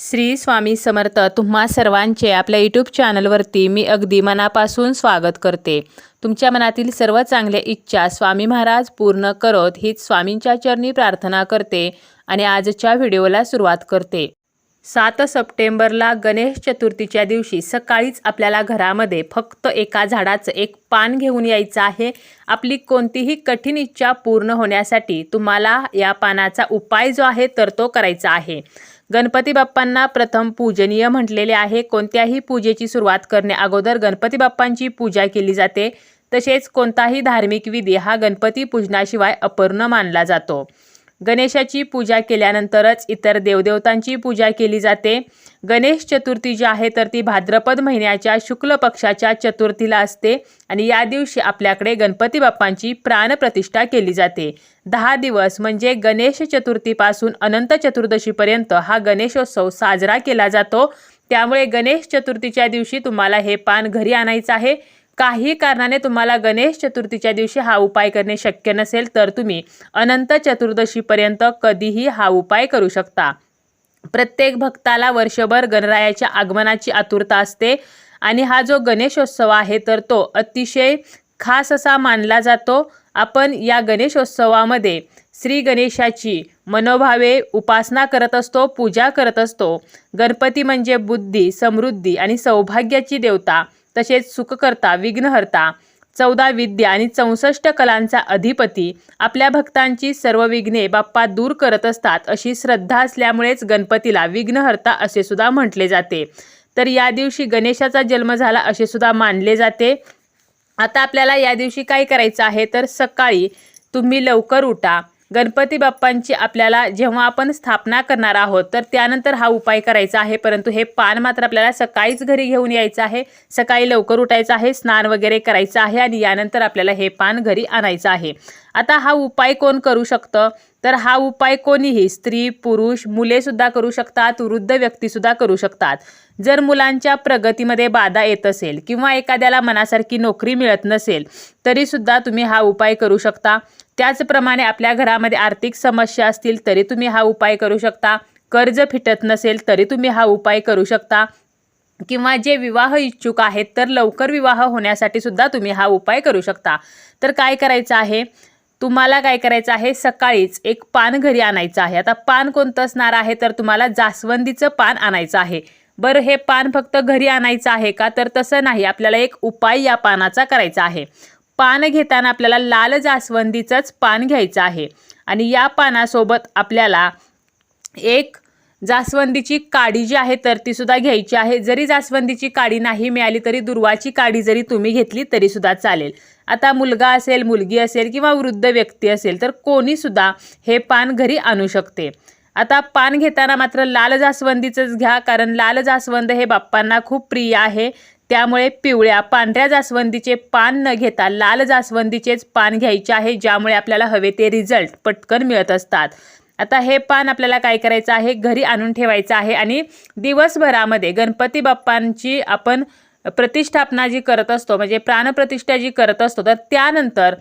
श्री स्वामी समर्थ तुम्हा सर्वांचे आपल्या यूट्यूब चॅनलवरती मी अगदी मनापासून स्वागत करते. तुमच्या मनातील सर्व चांगल्या इच्छा स्वामी महाराज पूर्ण करत हीच स्वामींच्या चरणी प्रार्थना करते आणि आजच्या व्हिडिओला सुरुवात करते. सात सप्टेंबरला गणेश चतुर्थीच्या दिवशी सकाळीच आपल्याला घरामध्ये फक्त एका झाडाचं एक पान घेऊन यायचं आहे. आपली कोणतीही कठीण इच्छा पूर्ण होण्यासाठी तुम्हाला या पानाचा उपाय जो आहे तर तो करायचा आहे. गणपती बाप्पांना प्रथम पूजनीय म्हटलेले आहे. कोणत्याही पूजेची सुरुवात करणे अगोदर गणपती बाप्पांची पूजा केली जाते. तसेच कोणताही धार्मिक विधी हा गणपती पूजनाशिवाय अपूर्ण मानला जातो. गणेशाची पूजा केल्यानंतरच इतर देवदेवतांची पूजा केली जाते. गणेश चतुर्थी जी आहे तर ती भाद्रपद महिन्याच्या शुक्ल पक्षाच्या चतुर्थीला असते आणि या दिवशी आपल्याकडे गणपती बाप्पांची प्राणप्रतिष्ठा केली जाते. दहा दिवस म्हणजे गणेश चतुर्थीपासून अनंत चतुर्दशीपर्यंत हा गणेशोत्सव साजरा केला जातो. त्यामुळे गणेश चतुर्थीच्या दिवशी तुम्हाला हे पान घरी आणायचं आहे. काही कारणाने तुम्हाला गणेश चतुर्थीच्या दिवशी हा उपाय करणे शक्य नसेल तर तुम्ही अनंत चतुर्दशीपर्यंत कधीही हा उपाय करू शकता. प्रत्येक भक्ताला वर्षभर गणरायाच्या आगमनाची आतुरता असते आणि हा जो गणेशोत्सव आहे तर तो अतिशय खास असा मानला जातो. आपण या गणेशोत्सवामध्ये श्री गणेशाची मनोभावे उपासना करत असतो पूजा करत असतो. गणपती म्हणजे बुद्धी समृद्धी आणि सौभाग्याची देवता. तसेच सुखकर्ता विघ्नहर्ता चौदा विद्या आणि चौसष्ट कलांचा अधिपती आपल्या भक्तांची सर्व विघ्ने बाप्पा दूर करत असतात अशी श्रद्धा असल्यामुळेच गणपतीला विघ्नहर्ता असे सुद्धा म्हटले जाते. तर या दिवशी गणेशाचा जन्म झाला असे सुद्धा मानले जाते. आता आपल्याला या दिवशी काय करायचं आहे? तर सकाळी तुम्ही लवकर उठा. गणपती बाप्पांची आपल्याला जेव्हा आपण स्थापना करणार आहोत तर त्यानंतर हा उपाय करायचा आहे. परंतु हे पान मात्र आपल्याला सकाळीच घरी घेऊन यायचं आहे. सकाळी लवकर उठायचं आहे स्नान वगैरे करायचं आहे आणि यानंतर आपल्याला हे पान घरी आणायचं आहे. आता हा उपाय कोण करू शकतं? तर हा उपाय कोणीही स्त्री पुरुष मुलेसुद्धा करू शकतात वृद्ध व्यक्तीसुद्धा करू शकतात. जर मुलांच्या प्रगतीमध्ये बाधा येत असेल किंवा एखाद्याला मनासारखी नोकरी मिळत नसेल तरीसुद्धा तुम्ही हा उपाय करू शकता. त्याचप्रमाणे आपल्या घरामध्ये आर्थिक समस्या असतील तरी तुम्ही हा उपाय करू शकता. कर्ज फिटत नसेल तरी तुम्ही हा उपाय करू शकता. किंवा जे विवाह इच्छुक आहेत तर लवकर विवाह होण्यासाठी सुद्धा तुम्ही हा उपाय करू शकता. तर काय करायचं आहे? तुम्हाला काय करायचं आहे? सकाळीच एक पान घरी आणायचं आहे. आता पान कोणतं असणार आहे? तर तुम्हाला जास्वंदीचं पान आणायचं आहे. बरं हे पान फक्त घरी आणायचं आहे का? तर तसं नाही. आपल्याला एक उपाय या पानाचा करायचा आहे. पान घेताना आपल्याला लाल जास्वंदीचंच पान घ्यायचं आहे. आणि या पानासोबत आपल्याला एक जास्वंदीची काडी जी आहे तर ती सुद्धा घ्यायची आहे. जरी जास्वंदीची काडी नाही मिळाली तरी दुर्वाची काडी जरी तुम्ही घेतली तरी सुद्धा चालेल. आता मुलगा असेल मुलगी असेल किंवा वृद्ध व्यक्ती असेल तर कोणीसुद्धा हे पान घरी आणू शकते. आता पान घेताना मात्र लाल जास्वंदीचंच घ्या कारण लाल जास्वंद हे बाप्पांना खूप प्रिय आहे. त्यामुळे पिवळ्या पांढऱ्या जास्वंदीचे पान न घेता लाल जास्वंदीचेच पान घ्यायचे आहे ज्यामुळे आपल्याला हवे ते रिझल्ट पटकन मिळत असतात. आता हे पान आपल्याला काय करायचं आहे? घरी आणून ठेवायचं आहे आणि दिवसभरामध्ये गणपती बाप्पांची आपण प्रतिष्ठापना जी करत असतो म्हणजे प्राणप्रतिष्ठा जी करत असतो तर त्यानंतर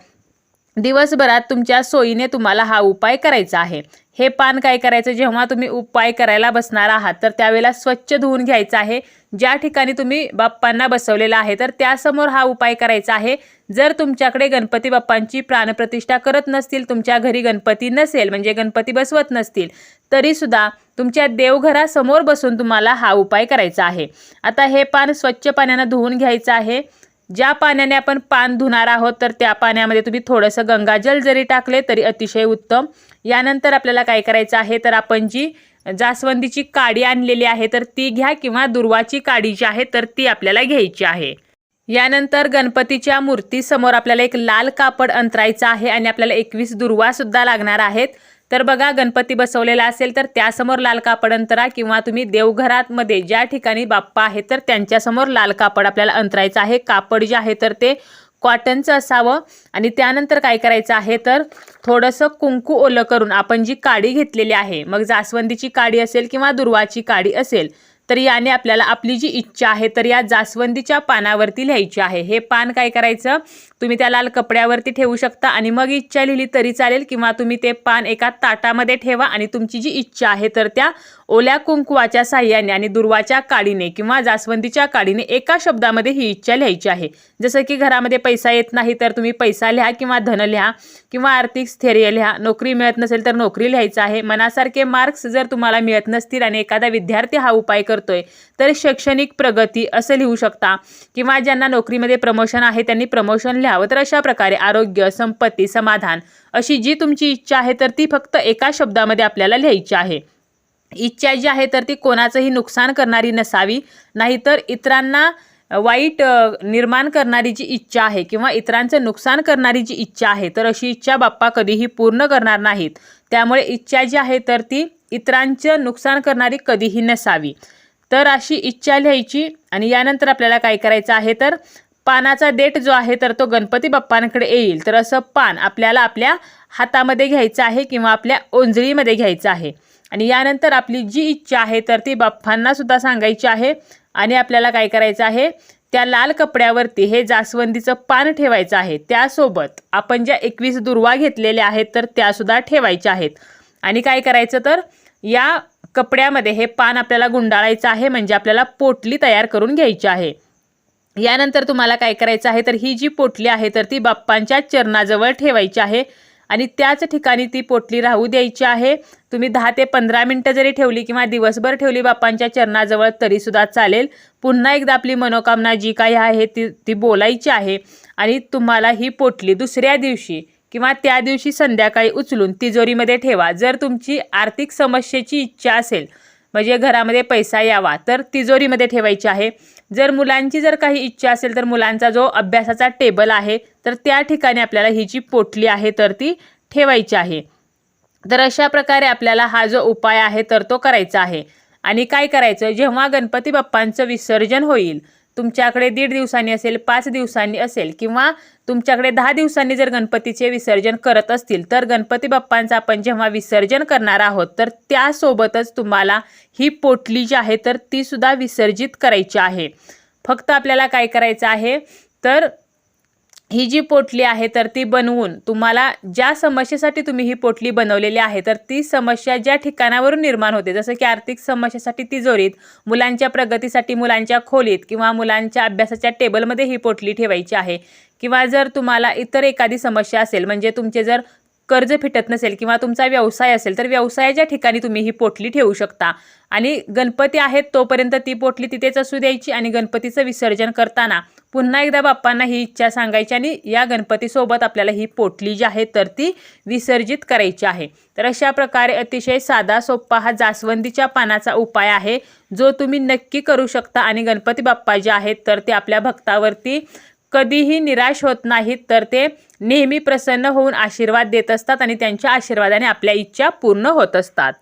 दिवसभरात तुमच्या सोयीने तुम्हाला हा उपाय करायचा आहे. हे पान काय करायचं? जेव्हा तुम्ही उपाय करायला बसणार आहात तर त्यावेळेला स्वच्छ धुवून घ्यायचं आहे. ज्या ठिकाणी तुम्ही बाप्पांना बसवलेला आहे तर त्यासमोर हा उपाय करायचा आहे. जर तुमच्याकडे गणपती बाप्पांची प्राणप्रतिष्ठा करत नसतील तुमच्या घरी गणपती नसेल म्हणजे गणपती बसवत नसतील तरीसुद्धा तुमच्या देवघरासमोर बसून तुम्हाला हा उपाय करायचा आहे. आता हे पान स्वच्छ पाण्यानं धुवून घ्यायचं आहे. ज्या पाण्याने आपण पान धुणार आहोत तर त्या पाण्यामध्ये तुम्ही थोडंसं गंगाजल जरी टाकले तरी अतिशय उत्तम. यानंतर आपल्याला काय करायचं आहे तर आपण जी जास्वंदीची काडी आणलेली आहे तर ती घ्या किंवा दुर्वाची काडी जी आहे तर ती आपल्याला घ्यायची आहे. यानंतर गणपतीच्या मूर्तीसमोर आपल्याला एक लाल कापड अंतरायचं आहे आणि आपल्याला एकवीस दुर्वासुद्धा लागणार आहेत. तर बघा गणपती बसवलेला असेल तर त्यासमोर लाल कापड अंतरा किंवा तुम्ही देवघरातमध्ये ज्या ठिकाणी बाप्पा आहेत तर त्यांच्यासमोर लाल कापड आपल्याला अंतरायचं आहे. कापड जे आहे तर ते कॉटनचं असावं. आणि त्यानंतर काय करायचं आहे तर थोडंसं कुंकू ओलं करून आपण जी काडी घेतलेली आहे मग जास्वंदीची काडी असेल किंवा दुर्वाची काडी असेल तर याने आपल्याला आपली जी इच्छा आहे तर या जास्वंदीच्या पानावरती लिहायची आहे. हे पान काय करायचं? तुम्ही त्या लाल कपड्यावरती ठेवू शकता आणि मग इच्छा लिहिली तरी चालेल किंवा तुम्ही ते पान एका ताटामध्ये ठेवा आणि तुमची जी इच्छा आहे तर त्या ओल्या कुंकवाच्या साह्याने आणि दुर्वाच्या काडीने किंवा जास्वंदीच्या काडीने एका शब्दामध्ये ही इच्छा लिहायची आहे. जसं की घरामध्ये पैसा येत नाही तर तुम्ही पैसा लिहा किंवा धन लिहा किंवा आर्थिक स्थैर्य लिहा. नोकरी मिळत नसेल तर नोकरी लिहायचं आहे. मनासारखे मार्क्स जर तुम्हाला मिळत नसतील आणि एखादा विद्यार्थी हा उपाय करतोय तर शैक्षणिक प्रगती असं लिहू शकता किंवा ज्यांना नोकरीमध्ये प्रमोशन आहे त्यांनी प्रमोशन लिहा. लिहावं. तर अशा प्रकारे आरोग्य संपत्ती समाधान अशी जी तुमची इच्छा आहे तर ती फक्त एका शब्दामध्ये आपल्याला लिहायची आहे. इच्छा जी आहे तर ती कोणाचंही नुकसान करणारी नसावी नाहीतर इतरांना वाईट निर्माण करणारी जी इच्छा आहे किंवा इतरांचं नुकसान करणारी जी इच्छा आहे तर अशी इच्छा बाप्पा कधीही पूर्ण करणार नाहीत. त्यामुळे इच्छा जी आहे तर ती इतरांचं नुकसान करणारी कधीही नसावी. तर अशी इच्छा लिहायची आणि यानंतर आपल्याला काय करायचं आहे तर पानाचा देठ जो आहे तर तो गणपती बाप्पांकडे येईल. तर असं पान आपल्याला आपल्या हातामध्ये घ्यायचं आहे किंवा आपल्या ओंजळीमध्ये घ्यायचं आहे. आणि यानंतर आपली जी इच्छा आहे तर ती बाप्पांना सुद्धा सांगायची आहे. आणि आपल्याला काय करायचं आहे? त्या लाल कपड्यावरती हे जास्वंदीचं पान ठेवायचं आहे. त्यासोबत आपण ज्या एकवीस दुर्वा घेतलेल्या आहेत तर त्यासुद्धा ठेवायच्या आहेत. आणि काय करायचं तर या कपड्यामध्ये हे पान आपल्याला गुंडाळायचं आहे. म्हणजे आपल्याला पोटली तयार करून घ्यायची आहे. यानंतर तुम्हाला काय करायचं आहे? तर ही जी पोटली आहे तर ती बाप्पांच्या चरणाजवळ ठेवायची आहे. आणि त्याच ठिकाणी ती पोटली राहू द्यायची आहे. तुम्ही दहा ते पंधरा मिनटं जरी ठेवली किंवा दिवसभर ठेवली बाप्पांच्या चरणाजवळ तरीसुद्धा चालेल. पुन्हा एकदा आपली मनोकामना जी काही आहे ती ती बोलायची आहे. आणि तुम्हाला ही पोटली दुसऱ्या दिवशी किंवा त्या दिवशी संध्याकाळी उचलून तिजोरीमध्ये ठेवा. जर तुमची आर्थिक समस्येची इच्छा असेल म्हणजे घरामध्ये पैसा यावा. तर तिजोरीमध्ये ठेवायची आहे. जर मुलांची जर काही इच्छा असेल तर मुलांचा जो अभ्यासाचा टेबल आहे तर त्या ठिकाणी आपल्याला ही जी पोटली आहे तर ती ठेवायची आहे. तर अशा प्रकारे आपल्याला हा जो उपाय आहे तर तो करायचा आहे. आणि काय करायचं? जेव्हा गणपती बाप्पांचं विसर्जन होईल तुमच्याकडे दीड दिवसांनी असेल पाच दिवसांनी असेल किंवा तुमच्याकडे दहा दिवसांनी जर गणपतीचे विसर्जन करत असतील तर गणपती बाप्पांचं आपण जेव्हा विसर्जन करणार आहोत तर त्यासोबतच तुम्हाला ही पोटली जी आहे तर ती सुद्धा विसर्जित करायची आहे. फक्त आपल्याला काय करायचं आहे तर ही जी पोटली आहे तर ती बनवून तुम्हाला ज्या समस्येसाठी तुम्ही ही पोटली बनवलेली आहे तर ती समस्या ज्या ठिकाणावरून निर्माण होते जसं की आर्थिक समस्येसाठी तिजोरीत मुलांच्या प्रगतीसाठी मुलांच्या खोलीत किंवा मुलांच्या अभ्यासाच्या टेबलमध्ये ही पोटली ठेवायची आहे. किंवा जर तुम्हाला इतर एखादी समस्या असेल म्हणजे तुमचे जर कर्ज फिटत नसेल किंवा तुमचा व्यवसाय असेल तर व्यवसायाच्या ठिकाणी तुम्ही ही पोटली ठेवू शकता. आणि गणपती आहेत तोपर्यंत ती पोटली तिथेच असू द्यायची आणि गणपतीचं विसर्जन करताना पुन्हा एकदा बाप्पांना ही इच्छा सांगायची आणि या गणपतीसोबत आपल्याला ही पोटली जी आहे तर ती विसर्जित करायची आहे. तर अशा प्रकारे अतिशय साधा सोप्पा हा जास्वंदीच्या पानाचा उपाय आहे. जो तुम्ही नक्की करू शकता आणि गणपती बाप्पा जे आहेत तर ते आपल्या भक्तावरती कधीही निराश होत नाहीत तर ते नेहमी प्रसन्न होऊन आशीर्वाद देत असतात आणि त्यांच्या आशीर्वादाने आपल्या इच्छा पूर्ण होत असतात.